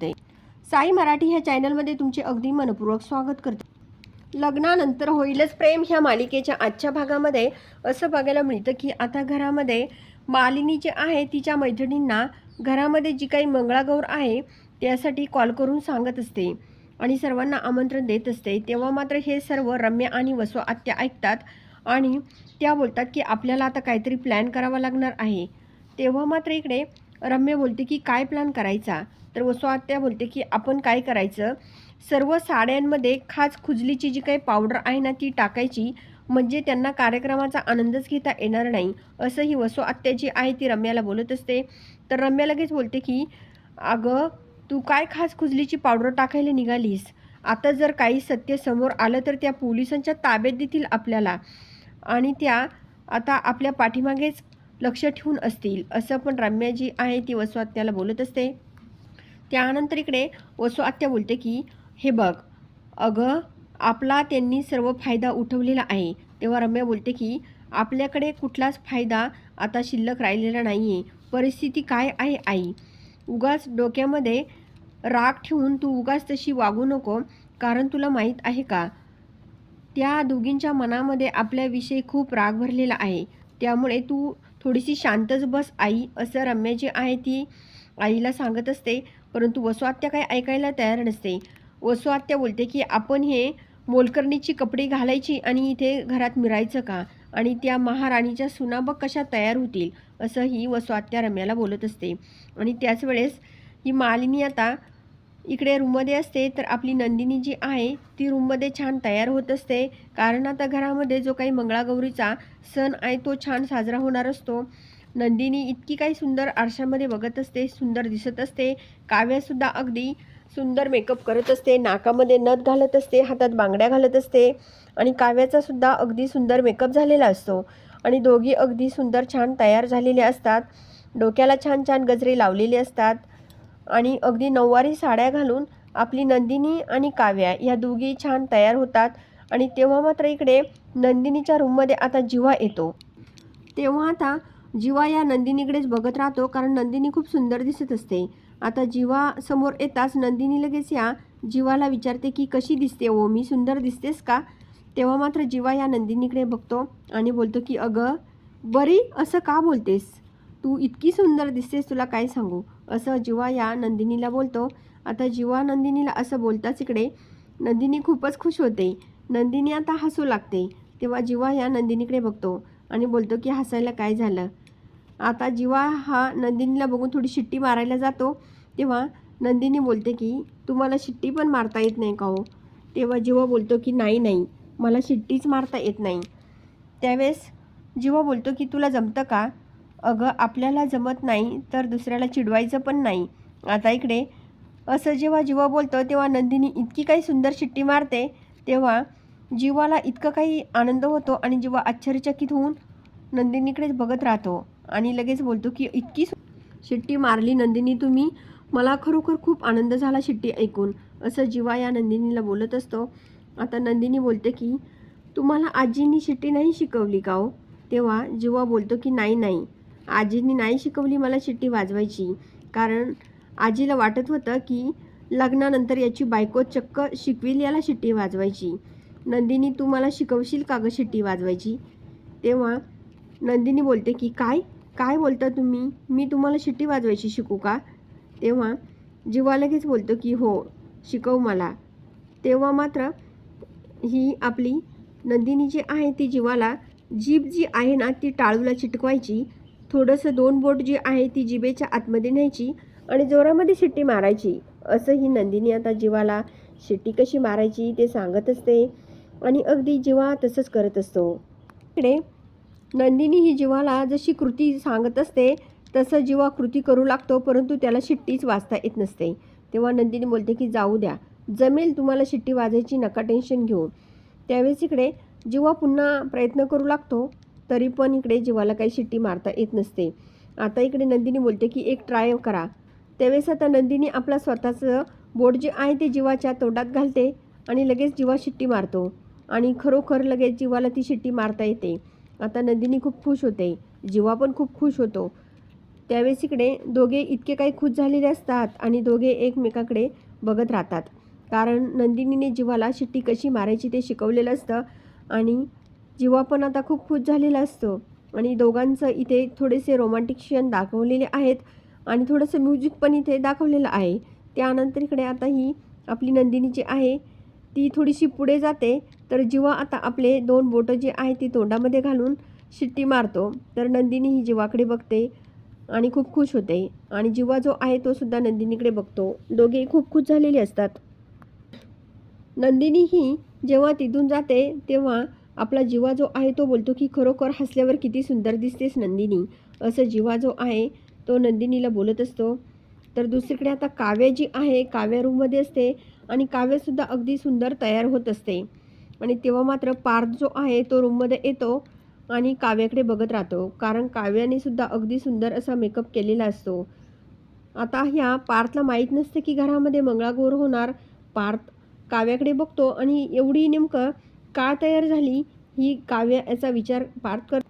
करते साई मराठी ह्या चॅनलमध्ये तुमचे अगदी मनपूर्वक स्वागत करते. लग्नानंतर होईलच प्रेम ह्या मालिकेच्या आजच्या भागामध्ये. असं बघायला मिळतं की आता घरामध्ये मालिनी जे आहे तिच्या मैत्रिणींना घरामध्ये जी काही मंगळागौर आहे त्यासाठी कॉल करून सांगत असते आणि सर्वांना आमंत्रण देत असते. तेव्हा मात्र हे सर्व रम्या आणि वसव आत्या ऐकतात आणि त्या बोलतात की आपल्याला आता काहीतरी प्लॅन करावा लागणार आहे. तेव्हा मात्र इकडे रम्य बोलते की काय प्लॅन करायचा? तर वसुआत्या बोलते की आपण काय करायचं? सर्व साड्यांमध्ये खास खुजलीची जी काही पावडर आहे ना ती टाकायची. म्हणजे त्यांना कार्यक्रमाचा आनंदच घेता येणार नाही. असं ही वसो आत्या जी आहे ती रम्याला बोलत असते. तर रम्या लगेच बोलते की अगं तू काय खास खुजलीची पावडर टाकायला निघालीस? आता जर काही सत्य समोर आलं तर त्या पोलिसांच्या ताब्यात देतील आपल्याला. आणि त्या आता आपल्या पाठीमागेच लक्ष ठेवून असतील. असं पण रम्या जी आहे ती वसो आत्याला बोलत असते. त्यानंतर इकडे वसू आत्या बोलते की हे बघ अगं आपला त्यांनी सर्व फायदा उठवलेला आहे. तेव्हा रम्या बोलते की आपल्याकडे कुठलाच फायदा आता शिल्लक राहिलेला नाही आहे परिस्थिती काय आहे आई? उगाच डोक्यामध्ये राग ठेवून तू उगाच तशी वागू नको कारण तुला माहीत आहे का? त्या दोघींच्या मनामध्ये आपल्याविषयी खूप राग भरलेला आहे. त्यामुळे तू थोडीशी शांतच बस आई. असं रम्या जी आहे ती आईला सांगत असते परंतु वसुआत्या काही ऐकायला तयार नसते. वसुआत्या बोलते की आपण हे मोलकर्णीची कपडे घालायची आणि इथे घरात मिरायचं का? आणि त्या महाराणीच्या सुना बघ कशा तयार होतील? असं ही वसुआत्या रम्याला बोलत असते. आणि त्याच वेळेस ही मालिनी आता इकडे रूममध्ये असते तर आपली नंदिनी जी आहे ती रूममध्ये छान तयार होत असते. कारण आता घरामध्ये जो काही मंगळागौरीचा सण आहे तो छान साजरा होणार असतो. नंदिनी इतकी काही सुंदर आरशामध्ये बघत असते सुंदर दिसत असते. काव्यासुद्धा अगदी सुंदर मेकअप करत असते. नाकामध्ये नथ घालत असते हातात बांगड्या घालत असते. आणि काव्याचा सुद्धा अगदी सुंदर मेकअप झालेला असतो. आणि दोघी अगदी सुंदर छान तयार झालेले असतात. डोक्याला छान छान गजरे लावलेले असतात. आणि अगदी नऊवारी साड्या घालून आपली नंदिनी आणि काव्या या दोघी छान तयार होतात. आणि तेव्हा मात्र इकडे नंदिनीच्या रूममध्ये आता जिवा येतो. तेव्हा आता जिवा या नंदिनीकडेच बघत राहतो कारण नंदिनी खूप सुंदर दिसत असते. आता जिवा समोर येताच नंदिनी लगेच या जीवाला विचारते की कशी दिसते ओ मी सुंदर दिसतेस का? तेव्हा मात्र जीवा या नंदिनीकडे बघतो आणि बोलतो की अगं बरी? असं का बोलतेस? तू इतकी सुंदर दिसतेस तुला काय सांगू? असं जीवा या नंदिनीला बोलतो. आता जीवा नंदिनीला असं बोलताच इकडे नंदिनी खूपच खुश होते. नंदिनी आता हसू लागते. तेव्हा जीवा या नंदिनीकडे बघतो आणि बोलतो की हसायला काय झालं? आता जेव्हा हा नंदिनीला बघून थोडी शिट्टी मारायला जातो तेव्हा नंदिनी बोलते की तुम्हाला शिट्टी पण मारता येत नाही का हो? तेव्हा जेव्हा बोलतो की नाही नाही मला शिट्टीच मारता येत नाही. त्यावेळेस जेव्हा बोलतो की तुला जमतं का? अगं आपल्याला जमत नाही तर दुसऱ्याला चिडवायचं पण नाही. आता इकडे असं जेव्हा जीवा बोलतो तेव्हा नंदिनी इतकी काही सुंदर शिट्टी मारते तेव्हा जीवाला इतकं काही आनंद होतो आणि जीवा आश्चर्यचकित होऊन नंदिनीकडेच बघत राहतो. आणि लगेच बोलतो की इतकी शिट्टी मारली नंदिनी तुम्ही मला खरोखर खूप आनंद झाला शिट्टी ऐकून. असं जीवा या नंदिनीला बोलत असतो. आता नंदिनी बोलते की तुम्हाला आजींनी शिट्टी नाही शिकवली का हो? तेव्हा जीवा बोलतो की नाही नाही. आजींनी नाही शिकवली मला शिट्टी वाजवायची. कारण आजीला वाटत होतं की लग्नानंतर याची बायको चक्क शिकविल याला शिट्टी वाजवायची. नंदिनी तू मला शिकवशील का गं शिट्टी वाजवायची? तेव्हा नंदिनी बोलते की काय? काय बोलता तुम्ही? मी तुम्हाला शिट्टी वाजवायची शिकू का? तेव्हा जीवा लगेच बोलतो की हो शिकव मला. तेव्हा मात्र ही आपली नंदिनी जी आहे ती जीवाला जीभ जी आहे ना ती टाळूला चिटकवायची. थोडंसं दोन बोट जी आहे ती जिबेच्या आतमध्ये न्यायची आणि जोरामध्ये शिट्टी मारायची. असं ही नंदिनी आता जीवाला शिट्टी कशी मारायची ते सांगत असते आणि अगदी जीवा तसंच करत असतो. इकडे नंदिनी ही जीवाला जशी कृती सांगत असते तसं जीवा कृती करू लागतो परंतु त्याला शिट्टीच वाजता येत नसते. तेव्हा नंदिनी बोलते की जाऊ द्या. जमेल तुम्हाला शिट्टी वाजायची नका टेन्शन घेऊ. त्यावेळेस इकडे जीवा पुन्हा प्रयत्न करू लागतो तरी पण इकडे जीवाला काही शिट्टी मारता येत नसते. आता इकडे नंदिनी बोलते की एक ट्राय करा. त्यावेळेस आता नंदिनी आपला स्वतःचं बोट जे आहे ते जीवाच्या तोंडात घालते आणि लगेच जीवा शिट्टी मारतो. आणि खरोखर लगेच जीवाला ती शिट्टी मारता येते. आता नंदिनी खूप खुश होते. जीवा पण खूप खुश होतो. त्यावेळेस इकडे दोघे इतके काही खुश झालेले असतात आणि दोघे एकमेकाकडे बघत राहतात. कारण नंदिनीने जीवाला शिट्टी कशी मारायची ते शिकवलेलं असतं आणि जीवा पण आता खूप खुश झालेला असतो. आणि दोघांचं इथे थोडेसे रोमांटिक क्षण दाखवलेले आहेत आणि थोडंसं म्युझिक पण इथे दाखवलेलं आहे. त्यानंतर इकडे आता ही आपली नंदिनी जी आहे. ती थोडीशी पुढे जाते. तर जिवा आता आपले दोन बोटं जी आहे ती तोंडामध्ये घालून शिट्टी मारतो. तर नंदिनी ही जीवाकडे बघते आणि खूप खुश होते. आणि जिवा जो आहे तो सुद्धा नंदिनीकडे बघतो. दोघे खूप खुश झालेले असतात. नंदिनी ही जेव्हा तिथून जाते तेव्हा आपला जिवा जो आहे तो बोलतो की खरोखर हसल्यावर किती सुंदर दिसतेस नंदिनी. असं जिवा जो आहे तो नंदिनीला बोलत असतो. तर दुसरीकडे आता काव्या जी आहे काव्या रूममध्ये असते. आणि काव्यसुद्धा अगदी सुंदर तयार होत असते. आणि तेव्हा मात्र पार्थ जो आहे तो रूममध्ये येतो आणि काव्याकडे बघत राहतो. कारण काव्याने सुद्धा अगदी सुंदर असा मेकअप केलेला असतो. आता ह्या पार्थला माहीत नसतं की घरामध्ये मंगळागौर होणार. पार्थ काव्याकडे बघतो आणि एवढी नेमकं का तयार झाली ही काव्य याचा विचार पार्थ कर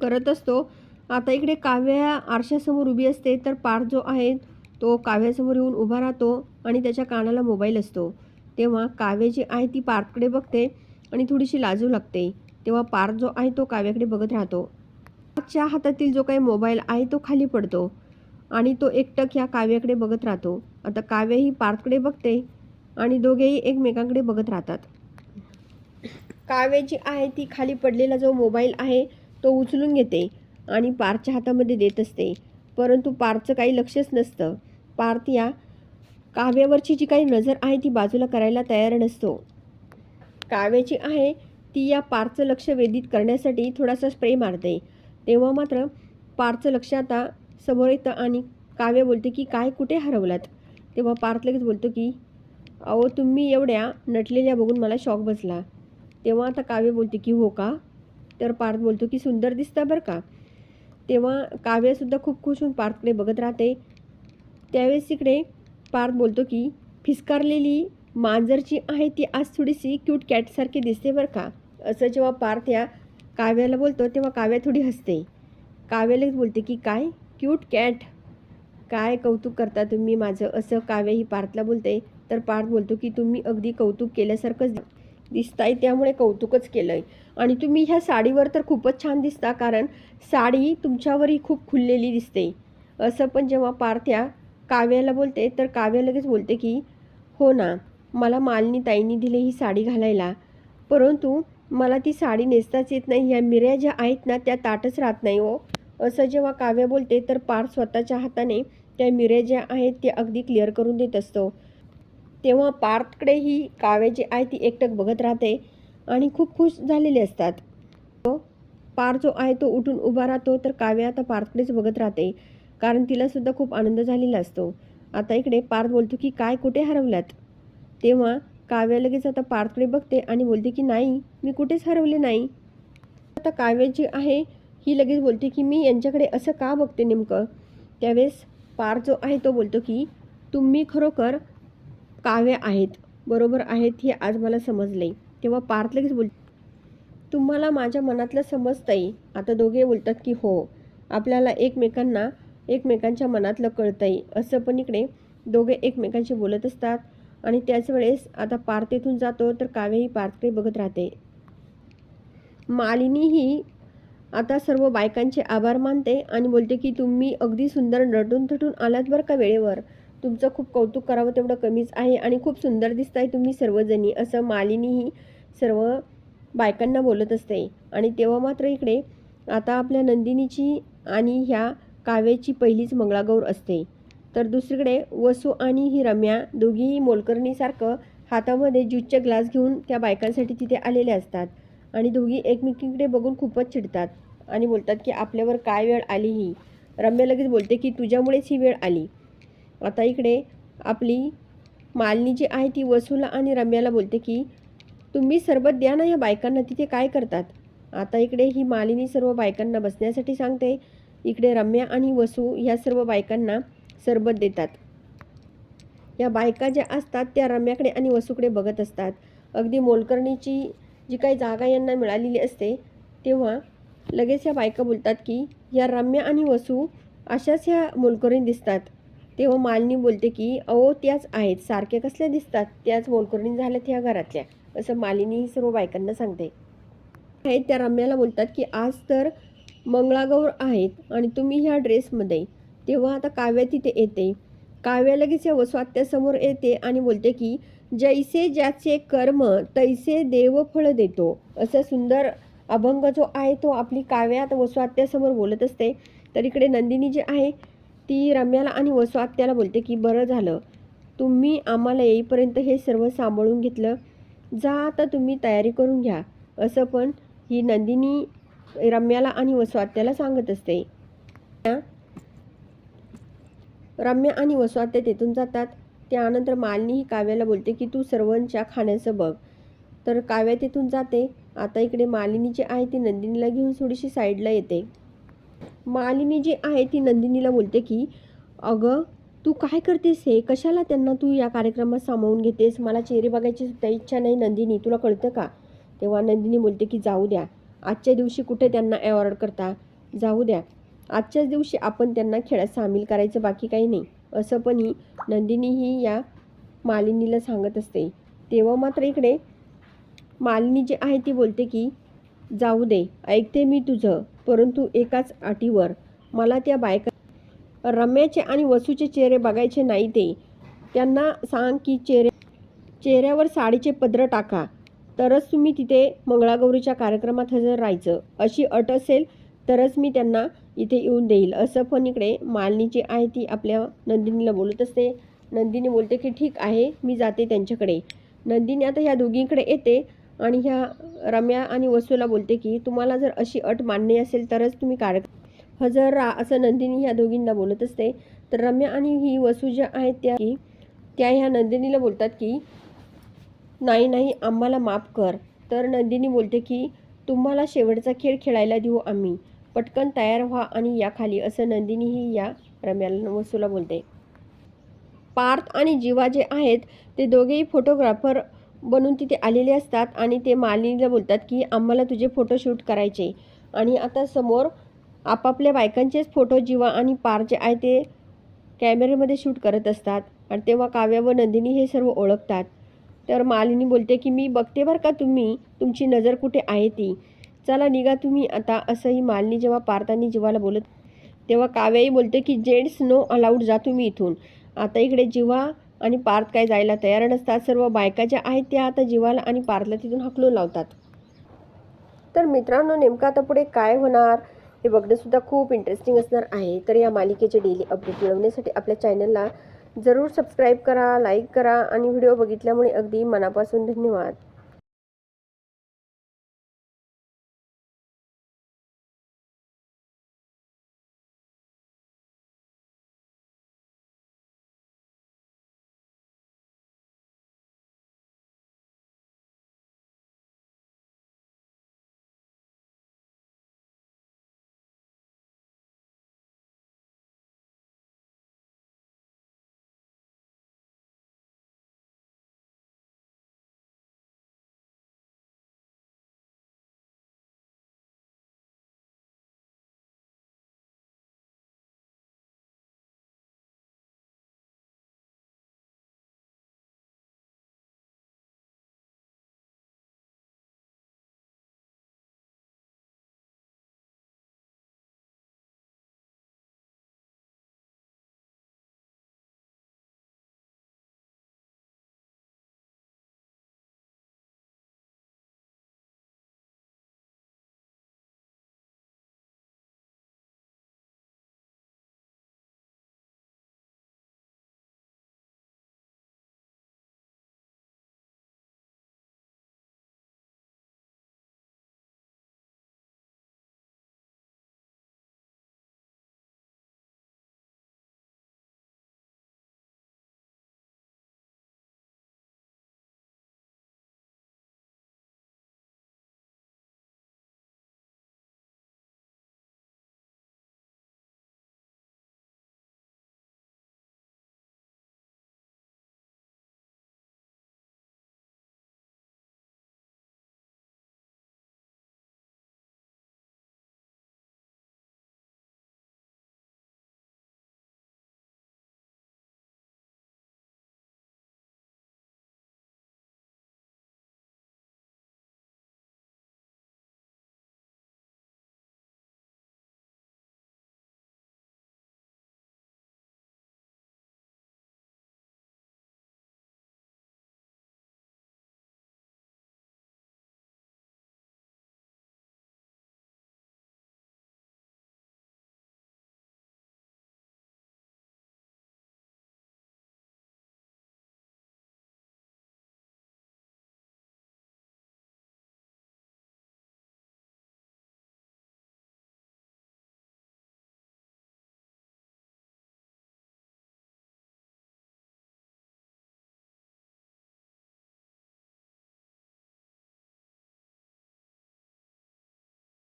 करत असतो. आता इकडे काव्य आरशासमोर उभी असते तर पार्थ जो आहे तो काव्यासमोर येऊन उभा राहतो आणि त्याच्या कानाला मोबाईल असतो. तेव्हा काव्य जी आहे ती पार्थकडे बघते आणि थोडीशी लाजू लागते. तेव्हा पार्थ जो आहे तो काव्याकडे बघत राहतो. पार्थच्या हातातील जो काही मोबाईल आहे तो खाली पडतो आणि तो एकटक ह्या काव्याकडे बघत राहतो. आता काव्य ही पार्थकडे बघते आणि दोघेही एकमेकांकडे बघत राहतात. काव्य जी आहे ती खाली पडलेला जो मोबाईल आहे तो उचलून घेते आणि पार्थच्या हातामध्ये देत असते. परंतु पार्थचं काही लक्षच नसतं. पार्थ या काव्यावरची जी काही नजर आहे ती बाजूला करायला तयार नसतो. काव्याची आहे ती या पार्थचं लक्ष वेधित करण्यासाठी थोडासा स्प्रे मारते. तेव्हा मात्र पार्थचं लक्ष आता समोर येतं आणि काव्य बोलते की काय कुठे हरवलात? तेव्हा पार्थ लगेच बोलतो की अहो तुम्ही एवढ्या नटलेल्या बघून मला शॉक बसला. तेव्हा आता काव्य बोलते की हो का? तर पार्थ बोलतो की सुंदर दिसता बरं का? तेव्हा काव्यसुद्धा खूप खुश होऊन पार्थकडे बघत राहते. त्यावेळेस इकडे पार्थ बोलतो की फिसकारलेली मांजरची आहे ती आज थोडीशी क्यूट कॅटसारखी दिसते बरं का? असं जेव्हा पार्थ या काव्याला बोलतो तेव्हा काव्या थोडी हसते. काव्यालाच बोलते की काय? क्यूट कॅट काय कौतुक करता तुम्ही माझं? असं काव्य ही पार्थला बोलते. तर पार्थ बोलतो की तुम्ही अगदी कौतुक केल्यासारखंच दिसताय त्यामुळे कौतुकच केलं आहे आणि तुम्ही ह्या साडीवर तर खूपच छान दिसता कारण साडी तुमच्यावरही खूप खुललेली दिसते. असं पण जेव्हा पार्थ या काव्याला बोलते तर काव्या लगेच बोलते की हो ना मला मालनी ताईंनी दिली ही साडी घालायला. परंतु मला ती साडी नेसताच येत नाही. ह्या मिऱ्या ज्या आहेत ना त्या ताटच राहत नाही हो. असं जेव्हा काव्य बोलते तर पार स्वतःच्या हाताने त्या मिऱ्या ज्या आहेत त्या अगदी क्लिअर करून देत असतो. तेव्हा पार्थकडे ही काव्य जी आहे ती एकटक बघत राहते आणि खूप खुश झालेले असतात. पार जो आहे तो उठून उभा राहतो तर काव्य आता पार्थकडेच बघत राहते. कारण तिलासुद्धा खूप आनंद झालेला असतो. आता इकडे पार्थ बोलतो की काय कुठे हरवल्यात तेव्हा काव्य लगेच आता पार्थकडे बघते आणि बोलते की नाही मी कुठेच हरवले नाही. आता काव्य जी आहे ही लगेच बोलते की मी यांच्याकडे असं का बघते नेमकं? त्यावेळेस पार्थ जो आहे तो बोलतो की तुम्ही खरोखर काव्य आहेत बरोबर आहेत हे आज मला समजले तेव्हा पार्थ लगेच बोल तुम्हाला माझ्या मनातलं समजतंय. आता दोघे बोलतात की हो आपल्याला एकमेकांना एकमेकांच्या मनातलं कळतंय. असं पण इकडे दोघे एकमेकांशी बोलत असतात आणि त्याच वेळेस आता पार्थ इथून जातो तर काव्यही पार्थकडे बघत राहते. मालिनी ही आता सर्व बायकांचे आभार मानते आणि बोलते की तुम्ही अगदी सुंदर नटून थटून आलात बरं का वेळेवर? तुमचं खूप कौतुक करावं तेवढं कमीच आहे आणि खूप सुंदर दिसताय तुम्ही सर्वजणी असं मालिनी ही सर्व बायकांना बोलत असते. आणि तेव्हा मात्र इकडे आता आपल्या नंदिनीची आणि ह्या कावेची पहिलीच मंगळागौर असते. तर दुसरीकडे वसू आणि ही रम्या दोघीही मोलकरणीसारखं हातामध्ये ज्यूजचे ग्लास घेऊन त्या बायकांसाठी तिथे आलेल्या असतात आणि दोघी एकमेकींकडे बघून खूपच चिडतात आणि बोलतात की आपल्यावर काय वेळ आली ही? रम्या लगेच बोलते की तुझ्यामुळेच ही वेळ आली. आता इकडे आपली मालिनी जी आहे ती वसूला आणि रम्याला बोलते की तुम्ही सरबत द्या ना या बायकांना तिथे काय करतात? आता इकडे ही मालिनी सर्व बायकांना बसण्यासाठी सांगते इकडे रम्या आणि वसू ह्या सर्व बायकांना सरबत देतात. या बायका ज्या असतात त्या रम्याकडे आणि वसूकडे बघत असतात. अगदी मोलकर्णीची जी काही जागा यांना मिळालेली असते तेव्हा लगेच या बायका बोलतात की या रम्या आणि वसू अशाच ह्या मोलकर्णी दिसतात. तेव्हा मालिनी बोलते की अहो त्याच आहेत. सारख्या कसल्या दिसतात? त्याच मोलकर्णी झाल्यात ह्या घरातल्या. असं मालिनी सर्व बायकांना सांगते. आहेत त्या रम्याला बोलतात की आज तर मंगळागौर आहेत आणि तुम्ही ह्या ड्रेसमध्ये. तेव्हा आता काव्या तिथे येते. काव्या लगेच या वस्वात्यासमोर येते आणि बोलते की जैसे ज्याचे कर्म तैसे देव फळ देतो. असा सुंदर अभंग जो आहे तो आपली काव्या आता वस्वात्यासमोर बोलत असते. तर इकडे नंदिनी जी आहे ती रम्याला आणि वस्वात्याला बोलते की बरं झालं. तुम्ही आम्हाला येईपर्यंत हे सर्व सांभाळून घेतलं. जा आता तुम्ही तयारी करून घ्या. असं पण ही नंदिनी रम्याला आणि वसवात्याला सांगत असते. रम्या आणि वसवात्या तेथून जातात. त्यानंतर मालिनी ही काव्याला बोलते की तू सर्वांच्या खाण्याचं बघ. तर काव्या तिथून जाते. आता इकडे मालिनी जी आहे ती नंदिनीला घेऊन थोडीशी साईडला येते. मालिनी जी आहे ती नंदिनीला बोलते की अगं तू काय करतेस हे? कशाला त्यांना तू या कार्यक्रमात सामावून घेतेस? मला चेहरे बघायची सुद्धा इच्छा नाही नंदिनी. तुला कळतं का? तेव्हा नंदिनी बोलते की जाऊ द्या. आजच्या दिवशी कुठे त्यांना अवॉर्ड करता? जाऊ द्या. आजच्याच दिवशी आपण त्यांना खेळात सामील करायचं बाकी काही नाही. असं पण ही नंदिनी ही या मालिनीला सांगत असते. तेव्हा मात्र इकडे मालिनी जी आहे ती बोलते की जाऊ दे ऐकते मी तुझं परंतु एकाच अटीवर. मला त्या बायका रम्याचे आणि वसूचे चेहरे बघायचे नाही ते. त्यांना सांग की चेहरे चेहऱ्यावर साडीचे पदर टाका. तरच तुम्ही तिथे मंगळागौरीच्या कार्यक्रमात हजर राहायचं. अशी अट असेल तरच मी त्यांना इथे येऊन देईल. असं पण इकडे मालनी जी आहे ती आपल्या नंदिनीला बोलत असते. नंदिनी बोलते की ठीक आहे मी जाते त्यांच्याकडे. नंदिनी आता ह्या दोघींकडे येते आणि ह्या रम्या आणि वसूला बोलते की तुम्हाला जर अशी अट मान्य असेल तरच तुम्ही कार्यक्रम हजर राहा असं नंदिनी ह्या दोघींना बोलत असते. तर रम्या आणि ही वसू ज्या आहेत त्या की त्या ह्या नंदिनीला बोलतात की नाही नाही आम्हाला माफ कर. तर नंदिनी बोलते की तुम्हाला शेवटचा खेळ खेळायला देऊ आम्ही. पटकन तयार व्हा आणि या खाली असं नंदिनीही या रम्याला वसूला बोलते. पार्थ आणि जीवा जे आहेत ते दोघेही फोटोग्राफर बनून तिथे आलेले असतात आणि ते मालिनीला बोलतात की आम्हाला तुझे फोटोशूट करायचे. आणि आता समोर आपापल्या बायकांचेच फोटो जीवा आणि पार जे आहे ते कॅमेऱ्यामध्ये शूट करत असतात. आणि तेव्हा काव्या व नंदिनी हे सर्व ओळखतात. तर मालिनी बोलते की मी बघते बरं का तुम्ही? तुमची नजर कुठे आहे ती? चला निघा तुम्ही. आता असंही मालिनी जेव्हा पार्थांनी जीवाला बोलत तेव्हा काव्याही बोलते की जेंट्स नो अलाउड जा तुम्ही इथून. आता इकडे जीवा आणि पार्थ काय जायला तयार नसतात. सर्व बायका ज्या आहेत त्या आता जीवाला आणि पार्थला तिथून हकलून लावतात. तर मित्रांनो नेमकं आता पुढे काय होणार? हे बघणंसुद्धा खूप इंटरेस्टिंग असणार आहे. तर या मालिकेचे डेली अपडेट मिळवण्यासाठी आपल्या चॅनलला जरूर सबस्क्राईब करा लाईक करा आणि व्हिडिओ बघितल्यामुळे अगदी मनापासून धन्यवाद.